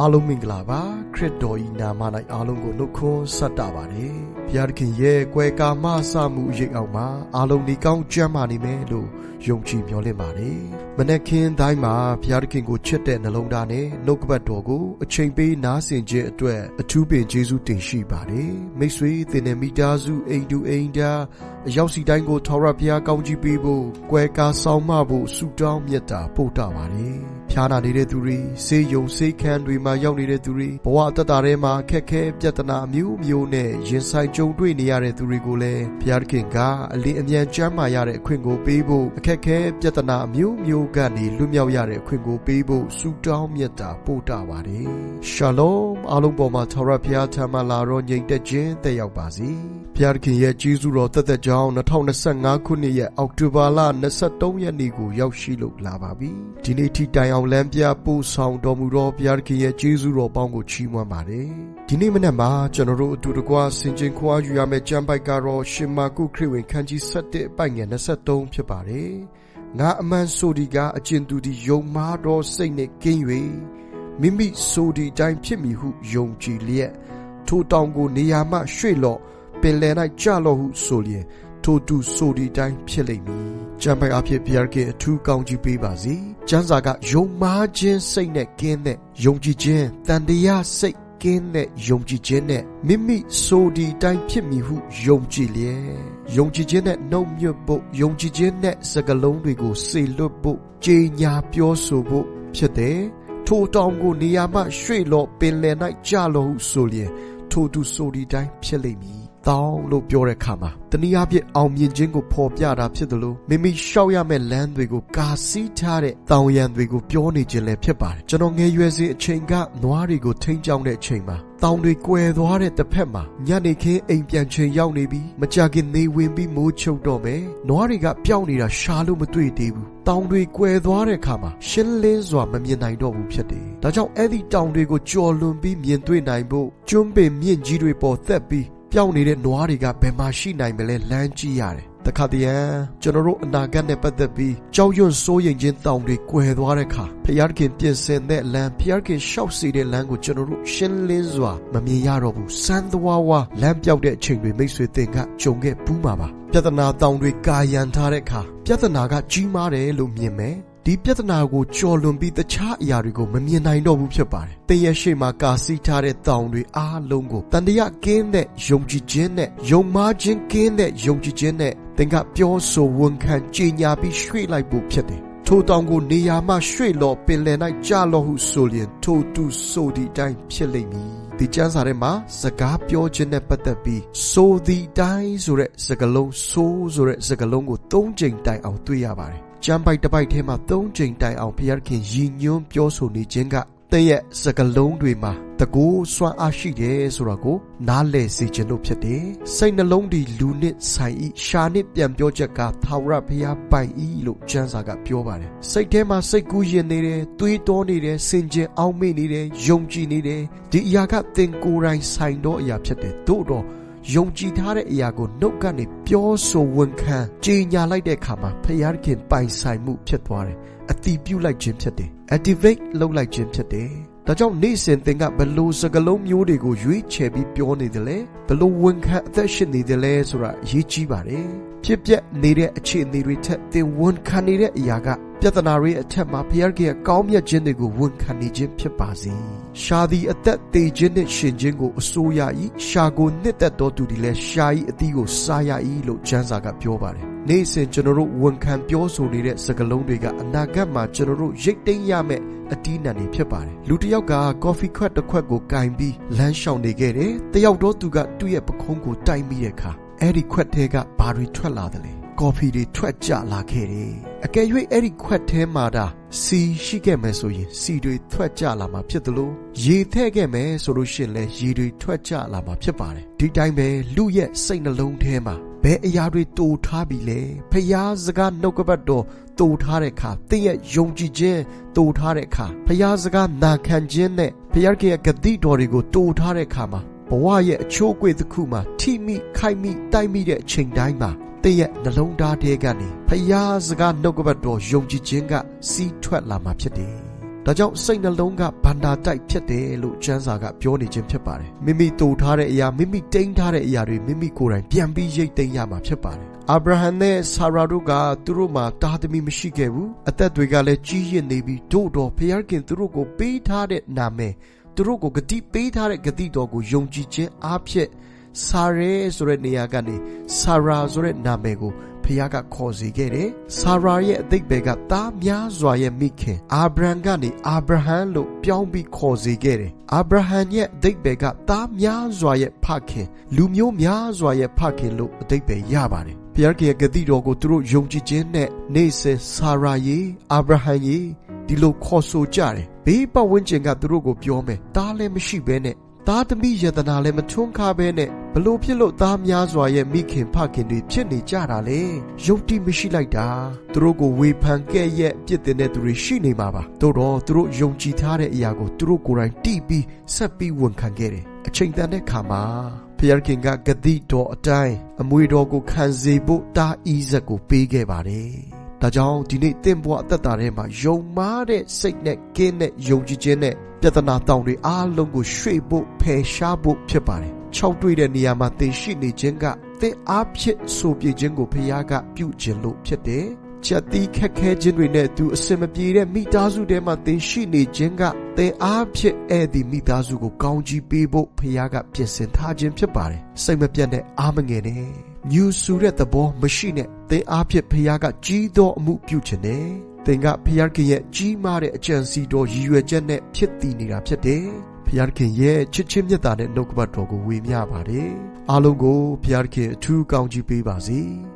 အားလုံးမင်္ဂလာပါခရစ်တော်ဤနာမ၌အားလုံးကိုနှုတ်ခွန်းဆက်တာပါတယ် ဘုရားသခင်ရဲ့ကွယ်ကာမဆမှုရိပ်အောင်မှာအားလုံးဒီကောင်းကြမ်းမာနေမယ်လို့ယုံကြည်မျှော်လင့်ပါတယ်မနက်ခင်းတိုင်းမှာဘုရားသခင်ကိုချစ်တဲ့နှလုံးသားနဲ့နှုတ်ကပတ်တော်ကိုအချိန်ပေးနားဆင်ခြင်းအတွက်အထူးပင်ကျေးဇူးတင်ရှိပါတယ်မိတ်ဆွေသင်တဲ့မိသားစုအိမ်တူအိမ်သားအရောက်စီတိုင်းကိုထောက်ရဘုရားကောင်းကြီးပေးဖို့ကွယ်ကာဆောင်မဖို့ဆုတောင်းမြတ်တာပို့တာပါတယ်ဖျားနာနေတဲ့သူတွေဆေးရုံဆေးခန်းတွေမှာရောက်နေတဲ့သူတွေဘဝအသက်တာထဲမှာခက်ခဲပြဿနာအမျိုးမျိုးနဲ့ရင်ဆိုင်ကြုံတွေ့နေရတဲ့သူတွေကိုလည်းဘုရားသခင်ကအလင်းအမြန်ကျမ်းမာရတဲ့အခွင့်ကိုပေးဖို့အခက်ခဲပြဿနာအမျိုးမျိုးကနေလွတ်မြောက်ရတဲ့အခွင့်ကိုပေးဖို့ဆုတောင်းမြတ်တာပို့တာပါတယ်ရှာလောအားလုံးပေါ်မှာထာဝရဘုရားထံမှလာတော့ညီတက်ခြင်းတက်ရောက်ပါစေဘုရားသခင်ရဲ့ကြီးစုတော်တက်တက်ကြောင်း2025ခုနှစ်ရဲ့အောက်တိုဘာလ23ရက်နေ့ကိုရောက်ရှိလို့လာပါပြီဒီနေ့ထိတိုင်အောင်လမ်းပြပို့ဆောင်တော်မူသောဘုရားသခင်ရဲ့ကျေးဇူးတော်ပေါင်းကိုချီးမွမ်းပါတယ်ဒီနေ့မနက်မှာကျွန်တော်တို့အတူတကွဆင်ခြင်ခွာယူရမယ့်ကျမ်းပိုက်ကတော့ရှင်မာကုခရစ်ဝင်ခန်းကြီး7အပိုင်ငယ်23ဖြစ်ပါတယ်ငါအမှန်ဆိုဒီကအကျဉ်သူဒီယုံမာသောစိတ်နဲ့ကင်း၍မိမိဆိုဒီတိုင်းဖြစ်မည်ဟုယုံကြည်လျက်ထိုတောင်ကိုနေရာမှရွှေ့လော့ပင်လယ်၌ကြလော့ဟုဆိုလျင်ထိုတူဆိုဒီတိုင်းဖြစ်လိမ့်မည်။ကျမ်းပိုက်အဖြစ်ဘုရားကအထူးကောင်းချီးပေးပါစေ။ကျမ်းစာကယုံမားခြင်းစိတ်နဲ့ကင်းတဲ့ယုံကြည်ခြင်းတန်တရားစိတ် ကင်းတဲ့ယုံကြည်ခြင်းနဲ့မိမိဆိုဒီတိုင်းဖြစ်မည်ဟုယုံကြည်လျက်ယုံကြည်ခြင်းနဲ့နှုတ်မြွတ်ဖို့ယုံကြည်ခြင်းနဲ့စကားလုံးတွေကိုစေလွတ်ဖို့ကြေညာပြောဆိုဖို့ဖြစ်တယ်။ထိုတောင်ကိုနေရာမှရွှေ့လော့ပင်လယ်၌ကြလော့ဟုဆိုလျင်ထိုသူဆိုဒီတိုင်းဖြစ်လိမ့်မည် တောင်းလို့ပြောတဲ့အခါမှာတနည်းအားဖြင့်အောင်မြင်ခြင်းကိုဖော်ပြတာဖြစ်တယ်လို့မိမိရှောက်ရမယ့်လမ်းတွေကိုကာစီးထားတဲ့တောင်ရန်တွေကိုပြောနေခြင်းလည်းဖြစ်ပါတယ်ကျွန်တော်ငယ်ရွယ်စဉ်အချိန်ကနွားတွေကိုထိန်းချောင်းတဲ့အချိန်မှာတောင်တွေကွယ်သွားတဲ့တစ်ဖက်မှာညနေခင်းအိမ်ပြန်ချိန်ရောက်နေပြီမကြခင်နေဝင်ပြီးမိုးချုပ်တော့မယ်နွားတွေကပျောက်နေတာရှာလို့မတွေ့သေးဘူးတောင်တွေကွယ်သွားတဲ့အခါမှာရှင်းလင်းစွာမမြင်နိုင်တော့ဘူးဖြစ်တယ်ဒါကြောင့်အဲ့ဒီတောင်တွေကိုကြော်လွန်ပြီးမြင်တွေ့နိုင်ဖို့ကျွန်းပင်မြင့်ကြီးတွေပေါ်သက်ပြီး ပျောက်နေတဲ့နွားတွေကဘယ်မှာရှိနိုင်မလဲလမ်းကြည့်ရတယ်တခါတည်းကျွန်တော်တို့အနာဂတ်နဲ့ပတ်သက်ပြီးကြောက်ရွံ့စိုးရိမ်ခြင်းတောင်တွေကွယ်သွားတဲ့အခါဖျားခင်ပြင်ဆင်တဲ့လမ်းဖျားခင်ရှောက်စီတဲ့လမ်းကိုကျွန်တော်တို့ရှင်းလင်းစွာမမြင်ရတော့ဘူးစမ်းသွားဝါလမ်းပြောက်တဲ့အချိန်တွေမိတ်ဆွေသင်ကကြုံခဲ့ဘူးမှာပါပြဿနာတောင်တွေကာယံထားတဲ့အခါပြဿနာကကြီးမားတယ်လို့မြင်မယ် ဒီပြဿနာကိုကြော်လွန်ပြီးတခြားအရာတွေကိုမမြင်နိုင်တော့ဘူးဖြစ်ပါတယ်။တင်းရဲ့ရှေ့မှာကာစီးထားတဲ့တောင်တွေအားလုံးကိုတန်တရားကင်းတဲ့ယုံကြည်ခြင်းနဲ့ယုံမားခြင်းကင်းတဲ့ယုံကြည်ခြင်းနဲ့သင်ကပြောဆိုဝန်ခံကြေညာပြီးရွှေ့လိုက်ဖို့ဖြစ်တယ်။ထိုတောင်ကိုနေရာမှရွှေ့လော်ပင်လယ်၌ကြလော့ဟုဆိုလျင်ထိုတူဆိုသည့်အတိုင်းဖြစ်လိမ့်မည်။ဒီကျမ်းစာထဲမှာစကားပြောခြင်းနဲ့ပတ်သက်ပြီးဆိုသည့်အတိုင်းဆိုတဲ့စကားလုံးဆိုဆိုတဲ့စကားလုံးကို၃ချိန်တိုင်အောင်တွေ့ရပါတယ် ကျမ်းပိုက်တစ်ပိုက်ထဲမှာ၃ချိန်တိုင်အောင်ဘုရားခင်ရည်ညွှန်းပြောဆိုနေခြင်းကတည့်ရဲ့စကလုံးတွေမှာတကူစွမ်းအားရှိတယ်ဆိုတာကို နားလည်စေခြင်းလို့ဖြစ်တယ်။စိတ်နှလုံးဒီလူနစ်ဆိုင်ဤရှာနစ်ပြန်ပြောချက်ကသာဝရဘုရားပိုင်ဤလို့ကျမ်းစာကပြောပါတယ်။စိတ်ထဲမှာစိတ်ကူးရင်နေတယ်၊တွေးတောနေတယ်၊စင်ကြင်အောင်မေ့နေတယ်၊ယုံကြည်နေတယ်။ဒီအရာကသင်ကိုယ်တိုင်ဆိုင်သောအရာဖြစ်တယ်။သို့တော့ ယုံကြည်ထားတဲ့အရာကိုနှုတ်ကနေပြောဆိုဝန်ခံကြေညာလိုက်တဲ့အခါမှာဖခင်ပိုင်ဆိုင်မှုဖြစ်သွားတယ်အတိပြုလိုက်ခြင်းဖြစ်တယ် activate လုပ်လိုက်ခြင်းဖြစ်တယ်ဒါကြောင့်နေ့စဉ်သင်ကဘလို့စကလုံးမျိုးတွေကိုရွေးချယ်ပြီးပြောနေတယ်လဲဘလို့ဝန်ခံအသက်ရှင်နေတယ်လဲဆိုတာအရေးကြီးပါတယ်ဖြစ်ပျက်နေတဲ့အခြေအနေတွေထက်သင်ဝန်ခံနေတဲ့အရာက ပြဿနာတွေအထက်မှာဘုရားရဲ့ကောင်းမြတ်ခြင်းတွေကိုဝန်ခံနေခြင်းဖြစ်ပါစေ။ရှာသည်အသက်သေးခြင်းနဲ့ရှင်ခြင်းကိုအစိုးရ၏ရှာကိုနှစ်သက်တော်သူဒီလဲရှာ၏အသီးကိုစားရ၏လို့ကျမ်းစာကပြောပါတယ်။နေ့စဉ်ကျွန်တော်တို့ဝန်ခံပြောဆိုနေတဲ့စကားလုံးတွေကအနာဂတ်မှာကျွန်တော်တို့ရိတ်သိမ်းရမယ့်အတီးနှံတွေဖြစ်ပါတယ်။လူတစ်ယောက်ကကော်ဖီခွက်တစ်ခွက်ကိုကင်ပြီးလမ်းလျှောက်နေခဲ့တယ်။တယောက်တော့သူကသူ့ရဲ့ပခုံးကိုတိုက်မိတဲ့အခါအဲ့ဒီခွက်ထဲကဘာတွေထွက်လာတယ်လဲ။ကော်ဖီတွေထွက်ကြလာခဲ့တယ်။ အကယ်၍အဲ့ဒီခွက်ထဲမှာဒါစီရှိခဲ့မယ်ဆိုရင်စီတွေထွက်ကြလာမှာဖြစ်တယ်လို့ရေထဲ့ခဲ့မယ်ဆိုလို့ရှိရင်လည်းရေတွေထွက်ကြလာမှာဖြစ်ပါတယ်။ဒီတိုင်းပဲလူရဲ့စိတ်နှလုံးထဲမှာဘယ်အရာတွေတူထားပြီလဲဖျားစကားနှုတ်ကပတ်တော်တူထားတဲ့အခါတင့်ရဲ့ယုံကြည်ခြင်းတူထားတဲ့အခါဖျားစကားနာခံခြင်းနဲ့ဖျားကရဲ့ဂတိတော်တွေကိုတူထားတဲ့အခါမှာဘဝရဲ့အချိုးအကွေ့တစ်ခုမှာထိမိခိုက်မိတိုက်မိတဲ့အချိန်တိုင်းမှာ တင့်ရဲ့နှလုံးသားထဲကနေဖျားစကားနှုတ်ကပတ်တော်ယုံကြည်ခြင်းကစီးထွက်လာမှာဖြစ်တယ်။တဒါကြောင့်စိတ်နှလုံးကဗန္တာတိုက်ဖြစ်တယ်လို့ကျမ်းစာကပြောနေခြင်းဖြစ်ပါတယ်မိမိတူထားတဲ့အရာမိမိတိမ်းထားတဲ့အရာတွေမိမိကိုယ်တိုင်ပြန်ပြီးရိတ်သိမ်းရမှာဖြစ်ပါတယ်အာဗြဟံနဲ့ဆာရာတို့ကသူတို့မှာတာသမီမရှိခဲ့ဘူးအသက်တွေကလည်းကြီးရင့်နေပြီးတို့တော့ဖျားခင်သူတို့ကိုပေးထားတဲ့နာမည်သူတို့ကိုဂတိပေးထားတဲ့ဂတိတော်ကိုယုံကြည်ခြင်းအားဖြင့် ဆာရဲဆိုတဲ့နေရာကနေဆာရာဆိုတဲ့နာမည်ကိုဖခင်ကခေါ်စေခဲ့တယ်။ဆာရာရဲ့အသိပ္ပယ်ကသားများစွာရဲ့မိခင်အာဗြဟံကနေအာဗြဟံလို့ပြောင်းပြီးခေါ်စေခဲ့တယ်။အာဗြဟံရဲ့အသိပ္ပယ်ကသားများစွာရဲ့ဖခင်လူမျိုးများစွာရဲ့ဖခင်လို့အသိပ္ပယ်ရပါတယ်။ဘုရားခင်ရဲ့ဂတိတော်ကိုသူတို့ယုံကြည်ခြင်းနဲ့နေစဉ်ဆာရာယေအာဗြဟံယေဒီလိုခေါ်ဆိုကြတယ်။ဘေးပတ်ဝန်းကျင်ကသူတို့ကိုပြောမယ်။တားလည်းမရှိဘဲနဲ့ သားသမီးယတနာလည်းမထွန်းကားဘဲနဲ့ဘလို့ဖြစ်လို့သားများစွာရဲ့မိခင်ဖခင်တွေဖြစ်နေကြတာလေယုတ်တိမရှိလိုက်တာသူတို့ကိုဝေဖန်ကဲ့ရဲ့ပြစ်တင်တဲ့သူတွေရှိနေမှာပါတို့တော့သူတို့ယုံကြည်ထားတဲ့အရာကိုသူတို့ကိုယ်တိုင်တိပြီးဆက်ပြီးဝန်ခံခဲ့တယ်အချိန်တန်တဲ့ခါမှာဖျားခင်ကဂတိတော်အတိုင်းအမွေတော်ကိုခံစေဖို့တားဤဇက်ကိုပေးခဲ့ပါတယ်ဒါကြောင့်ဒီနေ့တင့်ဘွားအသက်တာထဲမှာယုံမားတဲ့စိတ်နဲ့ကင်းတဲ့ယုံကြည်ခြင်းနဲ့ ပြဿနာတောင်တွေအားလုံးကိုရွှေ့ဖို့ဖယ်ရှားဖို့ဖြစ်ပါတယ်။ခြောက်တွေ့တဲ့နေရာမှာသင်ရှိနေခြင်းကသင်အားဖြင့်ဆိုပြခြင်းကိုဖခင်ကပြုခြင်းလို့ဖြစ်တယ်။ချက်တီးခက်ခဲခြင်းတွေနဲ့သူအစင်မပြေတဲ့မိသားစုထဲမှာသင်ရှိနေခြင်းကသင်အားဖြင့်အဲ့ဒီမိသားစုကိုကောင်းကြီးပေးဖို့ဖခင်ကပြင်ဆင်ထားခြင်းဖြစ်ပါတယ်။စိတ်မပြတ်တဲ့အားမငယ်နဲ့ညူဆူတဲ့သဘောမရှိနဲ့သင်အားဖြင့်ဖခင်ကကြီးသောအမှုပြုခြင်းနဲ့ သင်ကဖျားခင်ရဲ့ကြီးမားတဲ့အကြံစီတော်ရည်ရွယ်ချက်နဲ့ဖြစ်တည်နေတာဖြစ်တယ်။ဖျားခင်ရဲ့ချစ်ချင်းမြတ်တာနဲ့နှုတ်ကပတ်တော်ကိုဝေမျှပါတယ်။အားလုံးကိုဖျားခင်အထူးကောင်းချီးပေးပါစေ။။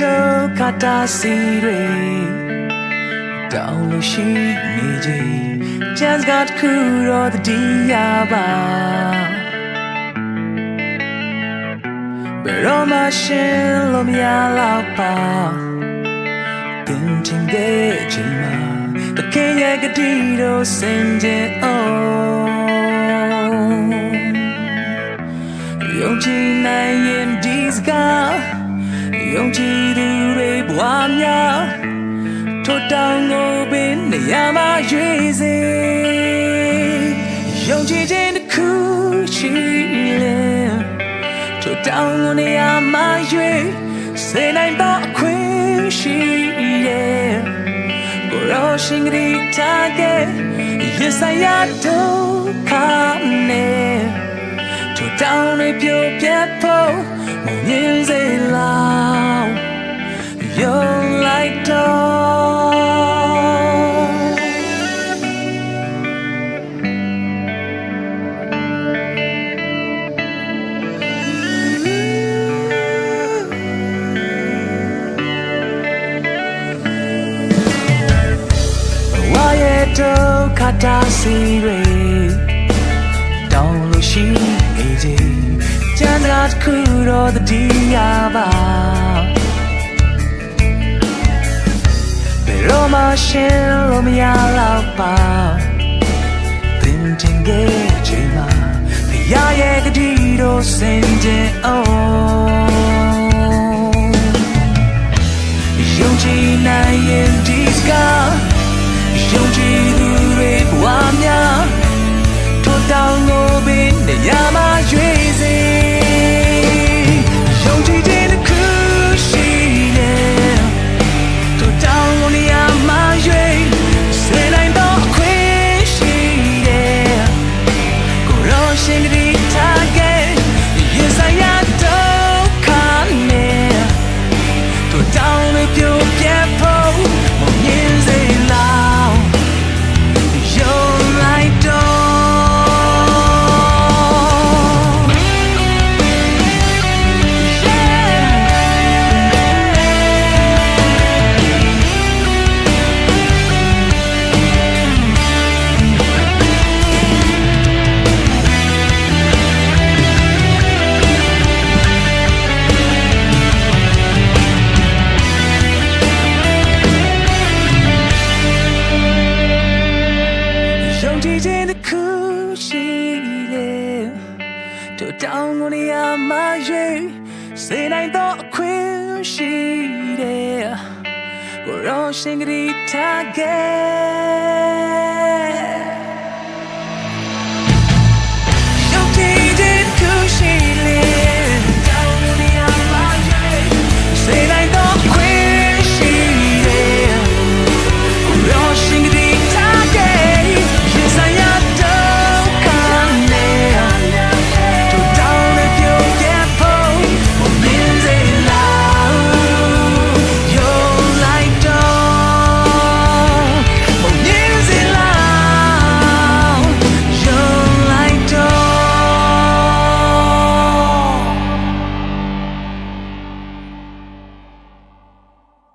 ဒုက္ခတာစီတွေတောင်းလို့ရှိနေခြင်း Just got cool or the diaba ဘယ်တော့မှရှင်းလို့မရတော့ပါတင်တင်တဲ့ချိန်မှာတခင်ရဲ့ကတိတို့စင်ကြယ် oh ယုံကြည်နိုင်ရင်ဒီစကား ယုံကြည်သူတွေဘဝများထိုတောင်းကိုပင်နေရာမှာရွေးစေယုံကြည်ခြင်းတစ်ခုရှိလေထိုတောင်းကိုနေရာမှာရွေးစေနိုင်တော့အခွင့်ရှိရဲ့ကိုရောရှင်ဂရီထားခဲ့ရဆိုင်ရတော့ခါနေထိုတောင်းလေးပြိုပြတ်ဖို့ မမြင်စေလောက်ယုံလိုက်တော့ဝါရဲ့ဒုက္ခတာစီတွေတောင်းလို့ရှိနေခြင်းကျန်တာ တစ်ခုတော့တတိယပါဘယ်တော့မှရှင်းလို့မရတော့ပါသင်တင်ခဲ့ခြင်းမှာဖရာရဲ့ကတိတော်စင်ကြယ် oh မှာရွေးစေနိုင်တော့အခွင့်ရှိတယ်ကိုရောရှင်ကလေးထားခဲ့